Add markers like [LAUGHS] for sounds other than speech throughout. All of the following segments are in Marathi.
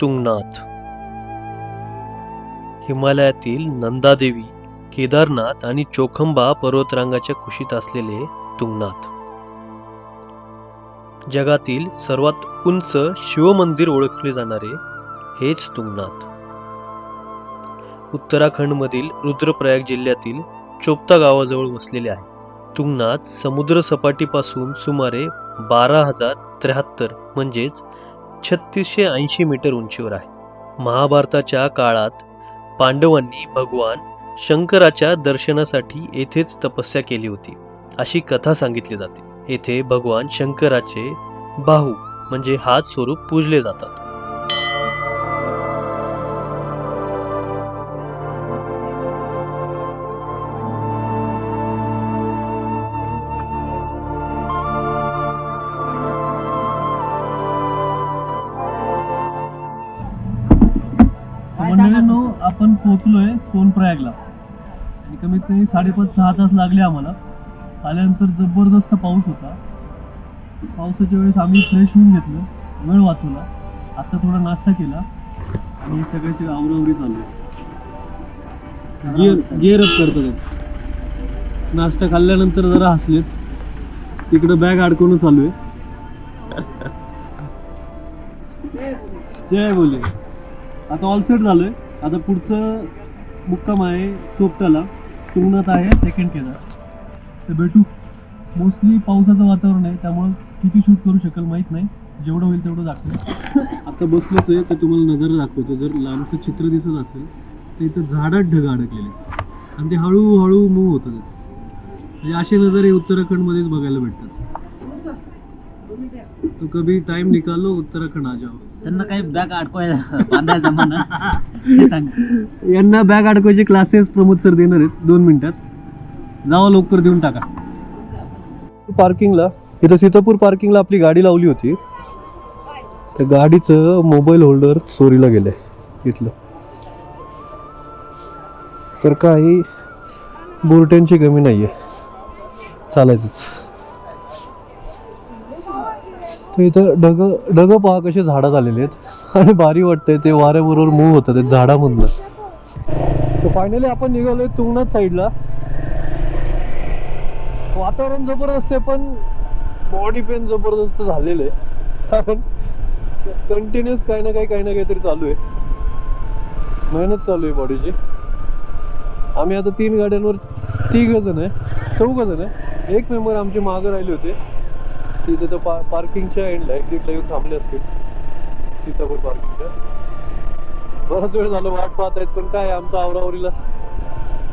तुंगनाथ. हिमालयातील नंदादेवी केदारनाथ आणि चोखंबा पर्वतरांगाच्या कुशीत असलेले तुंगनाथ. जगातील सर्वात उंच शिवमंदिर ओळखले जाणारे हेच तुंगनाथ. उत्तराखंडमधील रुद्रप्रयाग जिल्ह्यातील चोपता गावाजवळ वसलेले आहे. तुंगनाथ समुद्र सपाटीपासून सुमारे बारा हजार त्र्याहत्तर म्हणजेच छत्तीसशे ऐंशी मीटर उंचीवर आहे. महाभारताच्या काळात पांडवांनी भगवान शंकराच्या दर्शनासाठी येथेच तपस्या केली होती. अशी कथा सांगितली जाते. येथे भगवान शंकराचे बाहू म्हणजे हात स्वरूप पूजले जातात. आणि साडेपाच सहा तास लागले आम्हाला. आल्यानंतर जबरदस्त पाऊस होता. पावसाच्या वेळेस आम्ही फ्रेश होऊन घेतलं. वेळ वाचवला. आता थोडा नाश्ता केला. आणि सगळे सगळे आवरावरी चालू आहे गिअर गिअर अप करतात नाश्ता खाल्ल्यानंतर जरा हसलेत. तिकडं बॅग अडकवणं चालू आहे. जय बोले. आता ऑलसेट झालोय. आता पुढचं मुक्काम आहे चोपटाला. तुंगनाथ आहे सेकंड केदार तर भेटू मोस्टली पावसाचं वातावरण आहे त्यामुळं किती शूट करू शकेल माहीत नाही. जेवढं होईल तेवढं दाखवेल आता बसलोच आहे तर तुम्हाला नजर दाखवतो. जर लांबचं चित्र दिसत असेल तर इथं झाडात ढग अडकलेले आणि ते हळूहळू मूव होतात म्हणजे असे नजरे उत्तराखंडमध्येच बघायला भेटतात. तो कभी टाइम निकालो उत्तराखंड आ जाओ। त्यांना काही बॅग अडकवायला बांधायचा म्हणा. हे सांग. यांना बॅग अडकवायचे क्लासेस प्रमोद सर देणार आहेत. दोन मिनिटात. जावा लवकर देऊन टाका. पार्किंगला इथं सीतापूर पार्किंगला आपली गाडी लावली होती. तर गाडीचं मोबाईल होल्डर चोरीला गेलंय इथलं. तर काही बोरट्यांची कमी नाही आहे चालायचंच. तर इथं ढग ढग पहा कसे झाडं झालेले आहेत. आणि भारी वाटतंय ते वाऱ्याबरोबर मूव होतं ते झाडामधलं. तर फायनली आपण निघालोय तुंगनाथ साईडला वातावरण जबरदस्त आहे पण बॉडी पेन जबरदस्त झालेलं आहे. कारण कंटिन्युअस काही ना काही काही ना काहीतरी चालू आहे. मेहनत चालू आहे बॉडीची आम्ही आता तीन गाड्यांवर तिघ जण आहे चौघ जण आहे. एक मेंबर आमचे मागं राहिले होते. तिथे तर पा पार्किंगच्या एंडला एक्झिटला येऊन थांबले असतील. सीतापूर पार्किंगच्या बराच वेळ झालं वाट पाहत आहेत पण काय आमचा आवरावरीला?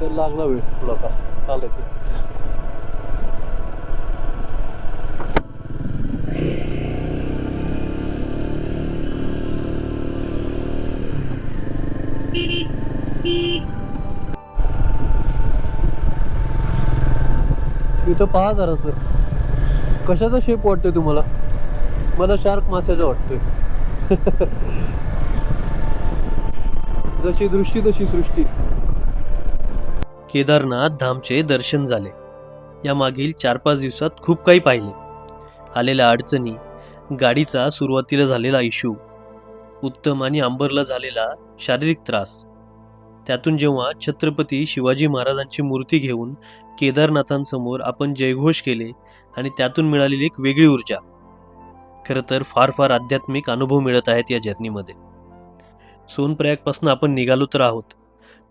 तर लागला वेळ थोडासा. चालायचं. इथं पहा जरा सर कशाचा शेप वाटतोय तुम्हाला? मला शार्क माशाचा वाटतोय. [LAUGHS] जशी दृष्टी तशी सृष्टी. केदारनाथ धामचे दर्शन झाले. या मागील चार पाच दिवसात खूप काही पाहिले. आलेल्या अडचणी गाडीचा सुरुवातीला झालेला इशू उत्तम आणि अंबरला झालेला शारीरिक त्रास. त्यातून जेव्हा छत्रपती शिवाजी महाराजांची मूर्ती घेऊन केदारनाथांसमोर आपण जयघोष केले आणि त्यातून मिळालेली एक वेगळी ऊर्जा. खरं तर फार फार आध्यात्मिक अनुभव मिळत आहेत या जर्नीमध्ये. सोनप्रयागपासून आपण निघालो तर आहोत.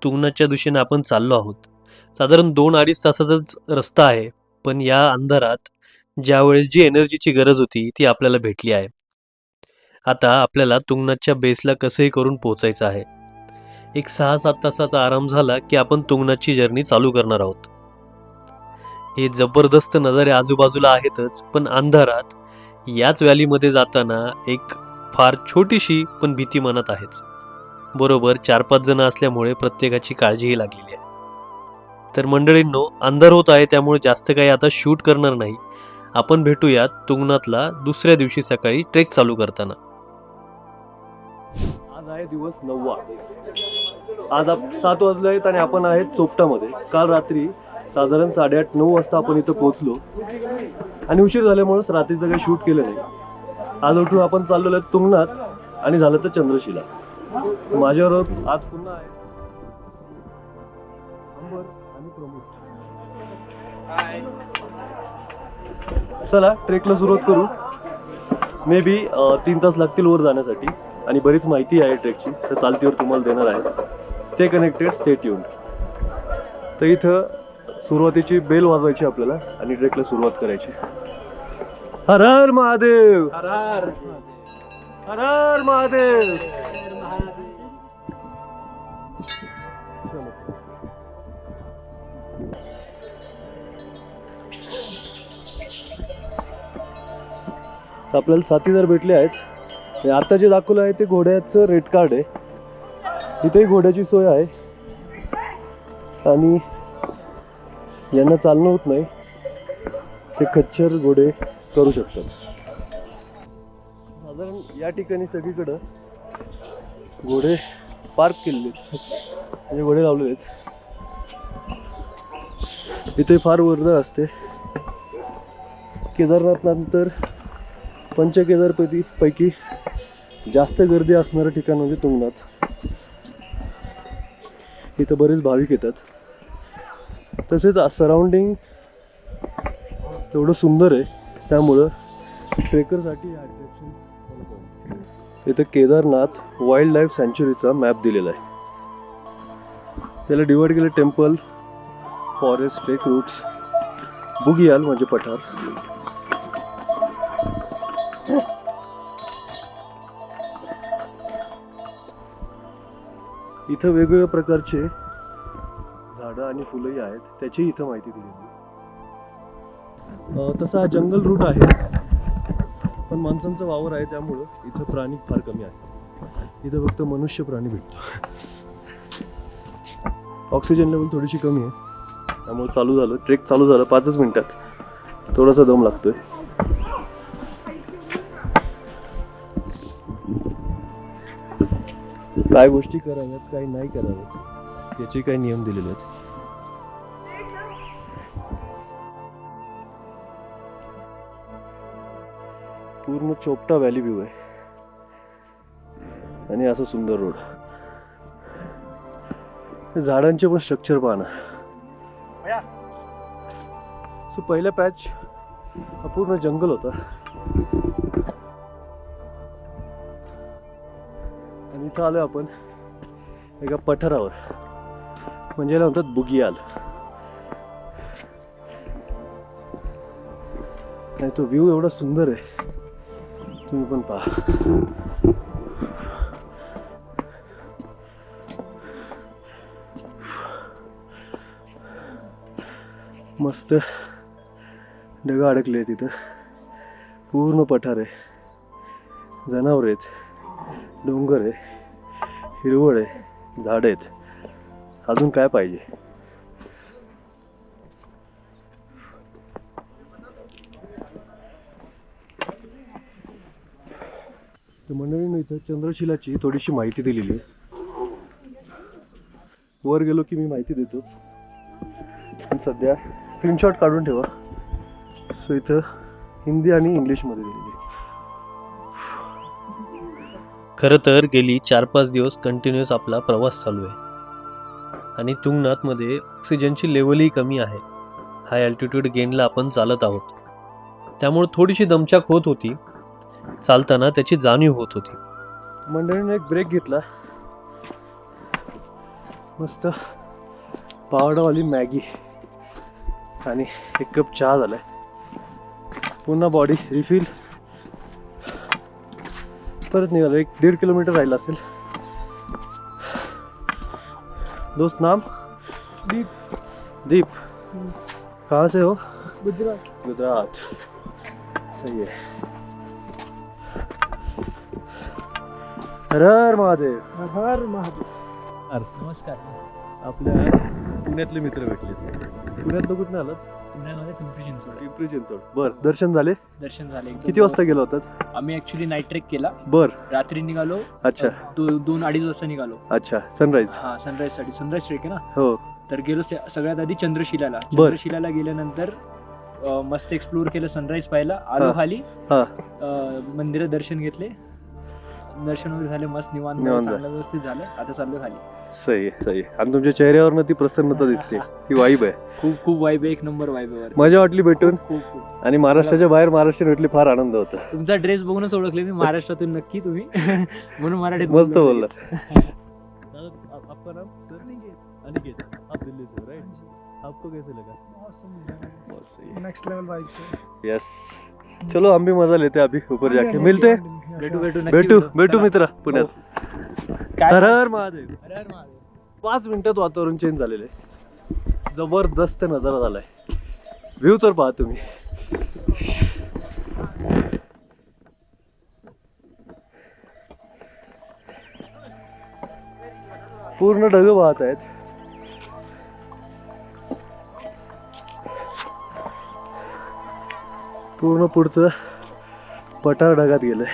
तुंगनाथच्या दिशेने आपण चाललो आहोत. साधारण दोन अडीच तासाचाच रस्ता आहे पण या अंधारात ज्यावेळेस जी एनर्जीची गरज होती ती आपल्याला भेटली आहे. आता आपल्याला तुंगनाथच्या बेसला कसंही करून पोहोचायचं आहे. एक सहा सात तासाचा आराम झाला की आपण तुंगनाथची जर्नी चालू करणार आहोत. हे जबरदस्त नजारे आजूबाजूला आहेतच पण अंधारात याच व्हॅलीमध्ये जाताना एक फार छोटीशी पण भीती मनात आहेच. बरोबर चार पाच जण असल्यामुळे प्रत्येकाची काळजीही लागलेली आहे. तर मंडळींनो अंधार होत आहे त्यामुळे जास्त काही आता शूट करणार नाही. आपण भेटूयात तुंगनाथला दुसऱ्या दिवशी सकाळी ट्रेक चालू करताना. आज आहे दिवस नववा. आज सात वाजले आहेत आणि आपण आहेत चोपटामध्ये. काल रात्री साधारण साडेआठ नऊ वाजता आपण इथं पोहोचलो. आणि उशीर झाल्यामुळेच रात्रीचं काही शूट केलं नाही आज उठून आपण चाललेलो आहे तुंगनाथ आणि झालं तर चंद्रशिला. माझ्याबरोबर आज पुन्हा आहे. चला ट्रेकला सुरुवात करू. मे बी तीन तास लागतील वर जाण्यासाठी. आणि बरीच माहिती आहे ट्रेकची तर चालतीवर तुम्हाला देणार आहे. स्टे कनेक्टेड स्टे ट्यून तर इथं सुरुवातीची बेल वाजवायची आपल्याला आणि ट्रेकला सुरुवात करायची. हर हर महादेव! हर हर महादेव चलो. तर आपल्याला साथीदार भेटले आहेत. आता जे दाखवलं आहे ते घोड्याचं रेड कार्ड आहे. इथेही घोड्याची सोय आहे. आणि यांना चालणं होत नाही. ते खच्चर घोडे करू शकतात. साधारण या ठिकाणी सगळीकडं घोडे पार्क केलेले आहेत. म्हणजे घोडे लावले आहेत. इथे फार वर्दळ असते. केदारनाथ नंतर पंचकेदारपैकी पैकी जास्त गर्दी असणारं ठिकाण म्हणजे तुंगनाथ. इथं बरेच भाविक येतात. तसेच सराउंडिंग एवढं सुंदर आहे. त्यामुळं ट्रेकरसाठी हे अट्रॅक्शन इथं केदारनाथ वाईल्ड लाईफ सँच्युरीचा मॅप दिलेला आहे. त्याला डिवाइड केलं टेम्पल फॉरेस्ट ट्रेक रूट्स बुगियाल म्हणजे पठार. इथं वेगवेगळ्या प्रकारचे झाडं आणि फुलंही आहेत त्याची इथं माहिती दिलेली तसा हा जंगल रूट आहे पण माणसांचा वावर आहे त्यामुळं इथं प्राणी फार कमी आहेत. इथं फक्त मनुष्य प्राणी भेटतो. ऑक्सिजन लेवल थोडीशी कमी आहे त्यामुळे चालू झालं ट्रेक चालू झालं पाचच मिनिटात. थोडासा दम लागतोय. काय गोष्टी कराव्यात काय नाही कराव्यात याचे काही नियम दिलेले आहेत. पूर्ण चोपटा व्हॅली व्ह्यू आहे आणि असं सुंदर रोड झाडांचे पण स्ट्रक्चर पहा ना सो पहिला पॅच पूर्ण जंगल होता। आणि इथं आलोय आपण एका पठारावर। म्हणजे याला म्हणतात बुगियाल। आणि तो व्ह्यू एवढा सुंदर आहे। तुम्ही पण पहा मस्त. ढगा अडकले आहेत तिथं. पूर्ण पठार आहे. जनावर आहेत. डोंगर आहे. हिरवळ आहे. झाड आहेत. अजून काय पाहिजे? इथं चंद्रशिलाची थोडीशी माहिती दिलेली आहे. वर गेलो की मी माहिती देतो. पण सध्या स्क्रीनशॉट काढून ठेवा. सो इथं हिंदी आणि इंग्लिशमध्ये दिलेली आहे. खरं तर गेली चार पाच दिवस कंटिन्युअस आपला प्रवास चालू आहे. आणि तुंगनाथमध्ये ऑक्सिजनची लेवलही कमी आहे. हाय अल्टिट्यूड गेनला आपण चालत आहोत. त्यामुळे थोडीशी दमछाक होत होती. चालताना त्याची जाणीव होत होती. मंडळीने एक ब्रेक घेतला. मस्त पावडावाली मॅगी आणि एक कप चहा झालाय. पुन्हा बॉडी रिफिल परत निघालो. एक दीड किलोमीटर राहिला असेल. दोस्त नाम? दीप. दीप. कहाँ से हो? गुजरात. गुजरात. सही है हर हर महादेव. हर महादेव. नमस्कार आपल्या पुण्यातले मित्र भेटले पुण्यातलं कुठं आलात? पुण्यामध्ये पिंपरी चिंचवड. पिंपरी चिंचवड. बर दर्शन झाले? दर्शन झाले. किती वाजता गेला होतात? आम्ही ऍक्च्युली नाईट ट्रेक केला. बर. रात्री निघालो. अच्छा. दो- दोन अडीच वाजता निघालो. अच्छा सनराईज हा सनराईजसाठी. सनराईज ट्रेक आहे ना? हो. तर गेलो से- सगळ्यात आधी चंद्रशिलाला. चंद्रशिलाला गेल्यानंतर अं, मस्त एक्सप्लोर केलं सनराईज पाहिला आलो हा. खाली. हा. अं, मंदिरात दर्शन घेतले. दर्शन वगैरे झाले मस्त निवांत निवांत चांगलं व्यवस्थित झालं. आता चाललो खाली सही आहे सही आहे. आणि तुमच्या चेहऱ्यावरनं ती प्रसन्नता दिसते. [LAUGHS] ती वाईब आहे. खूप खूप वाईब एक नंबर वाईब आहे मजा वाटली भेटून. खूप खूप आणि महाराष्ट्राच्या बाहेर महाराष्ट्र भेटली फार आनंद होता. तुमचा ड्रेस बघूनच ओळखले मी महाराष्ट्रातून नक्की तुम्ही. [LAUGHS] म्हणून मराठीत मस्त बोललो. बोलला. [LAUGHS] आपका नाम? सर? अनिकेत. आप दिल्ली से राइट आपको कैसे लगा? नेक्स्ट लेवल वाइब यस चलो हम भी मजा लेते हैं अभी ऊपर जाके. मिलते? हैं. भेटू भेटू नक्की भेटू भेटू. मित्र पुण्यात. काय? हर हर महादेव. हर हर महादेव. पाच मिनिटात वातावरण चेंज झालेलं आहे. जबरदस्त नजारा झालाय. व्ह्यू तर पहा तुम्ही. पूर्ण ढग वाहत आहेत. पूर्ण पुढचं पठार ढगात गेलंय.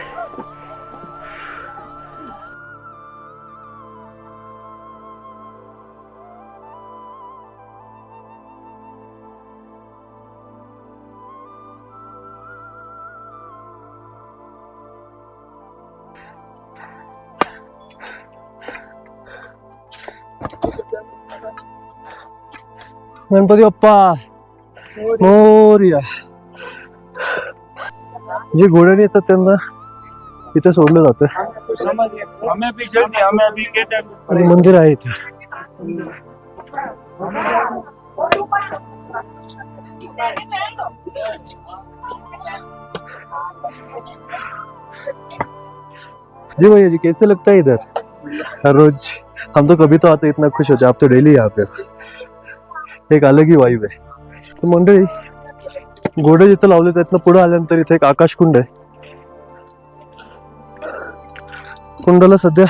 गणपती बाप्पा मोर्या. जे घोड्याने येतात त्यांना इथे सोडलं जातं. हमें भी जल्दी हमें अभी गेट आणि मंदिर आहे इथे. जी भैया जी कैसे लगता है इधर? हर रोज हम तो कभी तो आते इतना खुश होते आप तो डेली यहाँ पे एक अलग ही वाईब है। तो मंडळी घोडे जिथं लावले त्यातनं पुढे आल्यानंतर इथे एक आकाशकुंड आहे. कुंडाला सध्या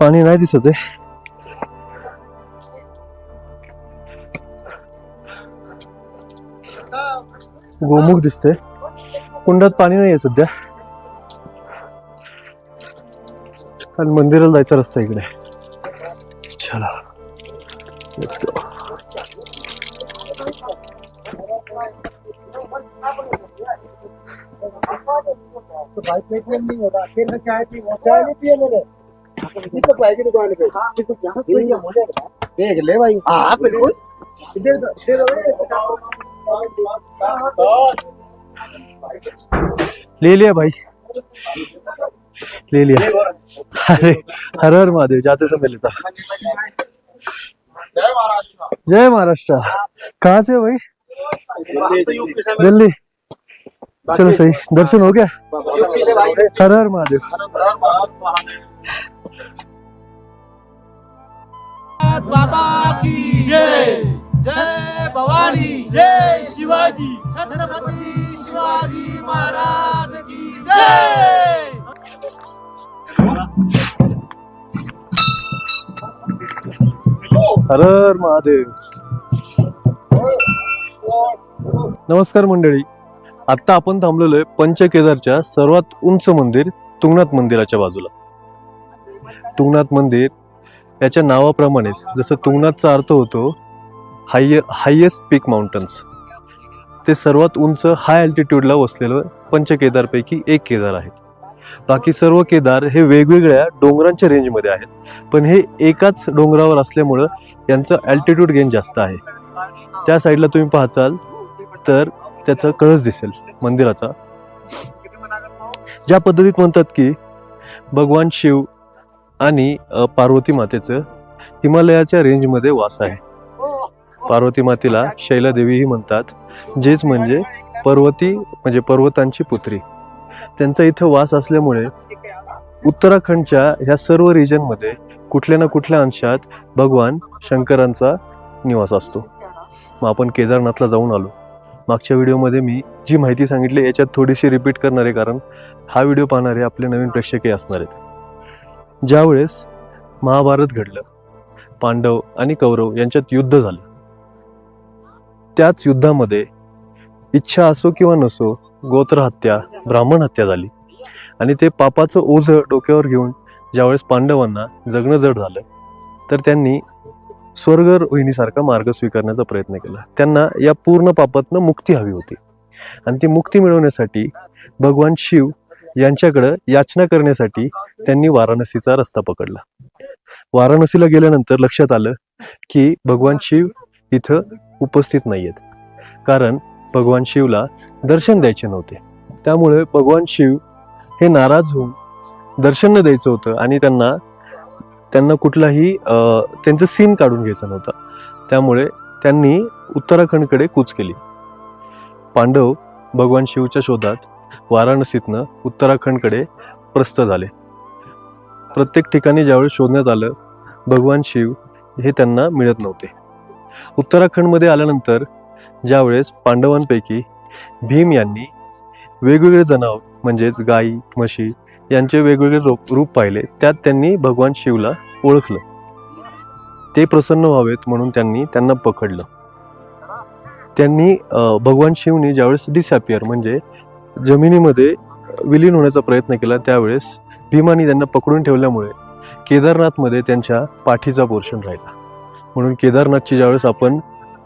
पाणी नाही दिसत आहे. गोमुख दिसते कुंडात पाणी नाहीये सध्या. आणि मंदिराला जायचा रस्ता इकडे. चला. तो भाई पेट में नहीं होता फिर मैं चाय पी चाय नहीं पिए तो भाई। की दुकान पे देख ले भाई हाँ बिल्कुल ले लिया। भाई ले लिया अरे हर हर महादेव जाते समय लेता जय महाराष्ट्र जय महाराष्ट्र कहाँ से हो भाई? दिल्ली चलो सही। दर्शन हो गया? हर हर महादेव। बाबा की जय। जय भवानी। जय शिवाजी। छत्रपती शिवाजी महाराज की जय। हर हर महादेव। नमस्कार मंडळी। आत्ता आपण थांबलेलो आहे पंचकेदारच्या सर्वात उंच मंदिर तुंगनाथ मंदिराच्या बाजूला. तुंगनाथ मंदिर याच्या नावाप्रमाणेच जसं तुंगनाथचा अर्थ होतो हाय हायेस्ट पीक माउंटन्स ते सर्वात उंच हाय अल्टिट्यूडला वसलेलं पंचकेदारपैकी एक केदार आहे. बाकी सर्व केदार हे वेगवेगळ्या डोंगरांच्या रेंजमध्ये आहेत. पण हे एकाच डोंगरावर असल्यामुळं यांचं अल्टिट्यूड गेन जास्त आहे. त्या साईडला तुम्ही पाहचाल तर त्याचा कळस दिसेल मंदिराचा. ज्या पद्धतीत म्हणतात की भगवान शिव आणि पार्वती मातेचं हिमालयाच्या रेंजमध्ये वास आहे. पार्वती मातेला शैलादेवीही म्हणतात जेच म्हणजे पर्वती म्हणजे पर्वतांची पुत्री. त्यांचा इथं वास असल्यामुळे उत्तराखंडच्या ह्या सर्व रिजनमध्ये कुठल्या ना कुठल्या अंशात भगवान शंकरांचा निवास असतो. मग आपण केदारनाथला जाऊन आलो. मागच्या व्हिडिओमध्ये मी जी माहिती सांगितली याच्यात थोडीशी रिपीट करणार आहे कारण हा व्हिडिओ पाहणारे आपले नवीन प्रेक्षकही असणार आहेत. ज्यावेळेस महाभारत घडलं पांडव आणि कौरव यांच्यात युद्ध झालं. त्याच युद्धामध्ये इच्छा असो किंवा नसो गोत्र हत्या ब्राह्मण हत्या झाली. आणि ते पापाचं ओझं डोक्यावर घेऊन ज्यावेळेस पांडवांना जगणं जड झालं तर त्यांनी स्वर्ग रोहिणीसारखा मार्ग स्वीकारण्याचा प्रयत्न केला. त्यांना या पूर्ण पापातनं मुक्ती हवी होती. आणि ती मुक्ती मिळवण्यासाठी भगवान शिव यांच्याकडं याचना करण्यासाठी त्यांनी वाराणसीचा रस्ता पकडला. वाराणसीला गेल्यानंतर लक्षात आलं की भगवान शिव इथं उपस्थित नाहीयेत. कारण भगवान शिवला दर्शन द्यायचे नव्हते. त्यामुळे भगवान शिव हे नाराज होऊन दर्शन न द्यायचं होतं आणि त्यांना त्यांना कुठलाही त्यांचं सीन काढून घ्यायचं नव्हतं. त्यामुळे त्यांनी उत्तराखंडकडे कूच केली. पांडव भगवान शिवच्या शोधात वाराणसीतनं उत्तराखंडकडे प्रस्थ झाले. प्रत्येक ठिकाणी ज्यावेळेस शोधण्यात आलं भगवान शिव हे त्यांना मिळत नव्हते. उत्तराखंडमध्ये आल्यानंतर ज्यावेळेस पांडवांपैकी भीम यांनी वेगवेगळे जनावर म्हणजेच गाई म्हशी यांचे वेगवेगळे रूप रूप पाहिले. त्यात त्यांनी भगवान शिवला ओळखलं. ते प्रसन्न व्हावेत म्हणून त्यांनी त्यांना पकडलं. त्यांनी भगवान शिवने ज्यावेळेस डिसॅपियर म्हणजे जमिनीमध्ये विलीन होण्याचा प्रयत्न केला त्यावेळेस भीमानी त्यांना पकडून ठेवल्यामुळे केदारनाथमध्ये त्यांच्या पाठीचा पोर्शन राहिला. म्हणून केदारनाथची ज्यावेळेस आपण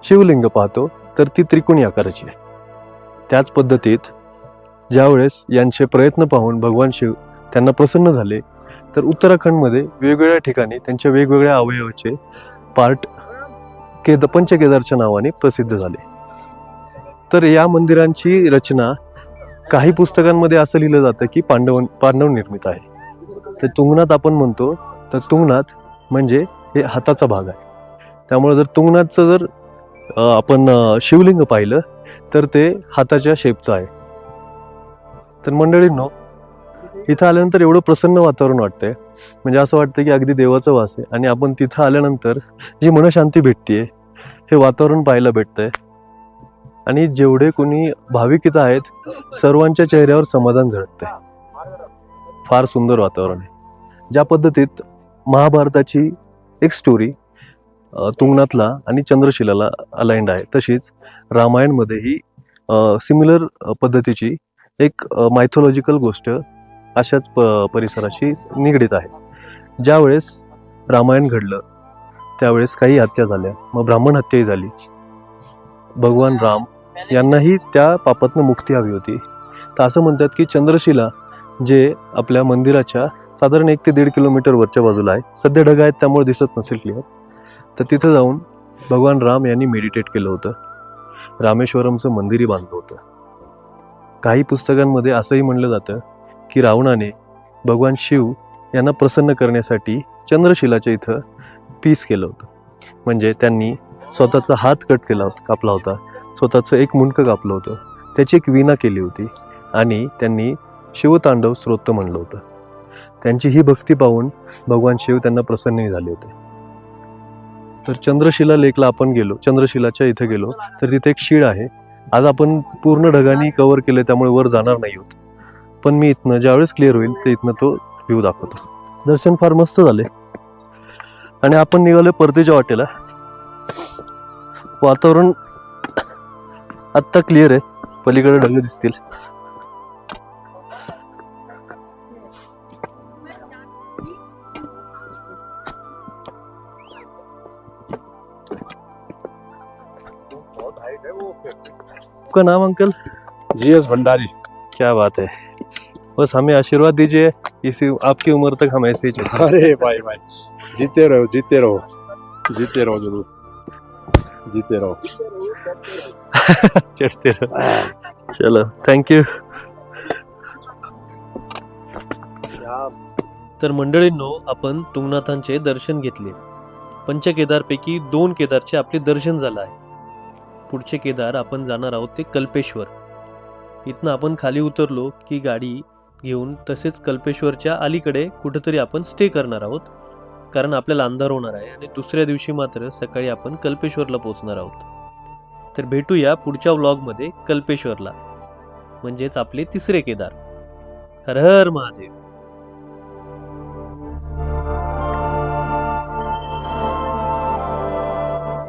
शिवलिंग पाहतो तर ती त्रिकोणी आकाराची आहे. त्याच पद्धतीत ज्यावेळेस यांचे प्रयत्न पाहून भगवान शिव त्यांना प्रसन्न झाले. तर उत्तराखंडमध्ये वेगवेगळ्या ठिकाणी त्यांच्या वेगवेगळ्या अवयवाचे पार्ट केद पंचकेदारच्या नावाने प्रसिद्ध झाले. तर या मंदिरांची रचना काही पुस्तकांमध्ये असं लिहिलं जातं की पांडव पांडव निर्मित आहे. तर तुंगनाथ आपण म्हणतो तर तुंगनाथ म्हणजे हे हाताचा भाग आहे. त्यामुळे जर तुंगनाथचं जर आपण शिवलिंग पाहिलं तर ते हाताच्या शेपचं आहे. तर मंडळींनो इथं आल्यानंतर एवढं प्रसन्न वातावरण वाटतंय. म्हणजे असं वाटतं की अगदी देवाचं वास आहे. आणि आपण तिथं आल्यानंतर जी मनशांती भेटते हे वातावरण पाहायला भेटतंय. आणि जेवढे कोणी भाविक इथं आहेत सर्वांच्या चेहऱ्यावर समाधान झळकतंय. फार सुंदर वातावरण आहे. ज्या पद्धतीत महाभारताची एक स्टोरी तुंगनाथला आणि चंद्रशिलाला अलाइंड आहे. तशीच रामायणमध्येही सिमिलर पद्धतीची एक मायथॉलॉजिकल गोष्ट अशाच प परिसराशी निगडीत आहे. ज्यावेळेस रामायण घडलं त्यावेळेस काही हत्या झाल्या. मग ब्राह्मण हत्याही झाली. भगवान राम यांनाही त्या पापातनं मुक्ती हवी होती. तर असं म्हणतात की चंद्रशिला जे आपल्या मंदिराच्या साधारण एक ते दीड किलोमीटर वरच्या बाजूला आहे सध्या ढग आहेत त्यामुळे दिसत नसेल क्लिअर तर तिथं जाऊन भगवान राम यांनी मेडिटेट केलं होतं. रामेश्वरमचं मंदिरही बांधलं होतं. काही पुस्तकांमध्ये असंही म्हणलं जातं की रावणाने भगवान शिव यांना प्रसन्न करण्यासाठी चंद्रशिलाच्या इथं पीस केलं होतं. म्हणजे त्यांनी स्वतःचा हात कट केला होता कापला होता. स्वतःचं एक मुंडकं कापलं होतं. त्याची एक वीणा केली होती. आणि त्यांनी शिवतांडव स्तोत्र म्हणलं होतं. त्यांची ही भक्ती पाहून भगवान शिव त्यांना प्रसन्नही झाले होते. तर चंद्रशिला लेकला आपण गेलो चंद्रशिलाच्या इथं गेलो तर तिथे एक शीळ आहे. आज आपण पूर्ण ढगांनी कव्हर केले त्यामुळे वर जाणार नाही होत. पण मी इथनं ज्यावेळेस क्लिअर होईल ते इथनं तो व्ह्यू दाखवतो. दर्शन फार मस्त झाले आणि आपण निघालो परतीच्या वाटेला. वातावरण आत्ता क्लिअर आहे. पलीकडे ढग दिसतील. आपका नाम अंकल? G S Bhandari. क्या बात है बस हमें आशीर्वाद दीजिए इसी आपकी उम्र तक हम ऐसे ही चलते अरे भाई भाई जीते रहो जीते रहो जीते रहो जरूर। जीते रहो। [LAUGHS] चढ़ते रहो। चलो थँक यू तर मंडळींनो आपण तुंगनाथांचे दर्शन घेतले. पंचकेदारपैकी दोन केदारचे आपले दर्शन झालं आहे. पुढचे केदार आपण जाणार आहोत ते कल्पेश्वर. इथनं आपण खाली उतरलो की गाडी घेऊन तसेच कल्पेश्वरच्या अलीकडे कुठंतरी आपण स्टे करणार आहोत. कारण आपल्याला अंधार होणार आहे आणि दुसऱ्या दिवशी मात्र सकाळी आपण कल्पेश्वरला पोहोचणार आहोत. तर भेटूया पुढच्या व्लॉगमध्ये कल्पेश्वरला. म्हणजेच आपले तिसरे केदार. हर हर महादेव.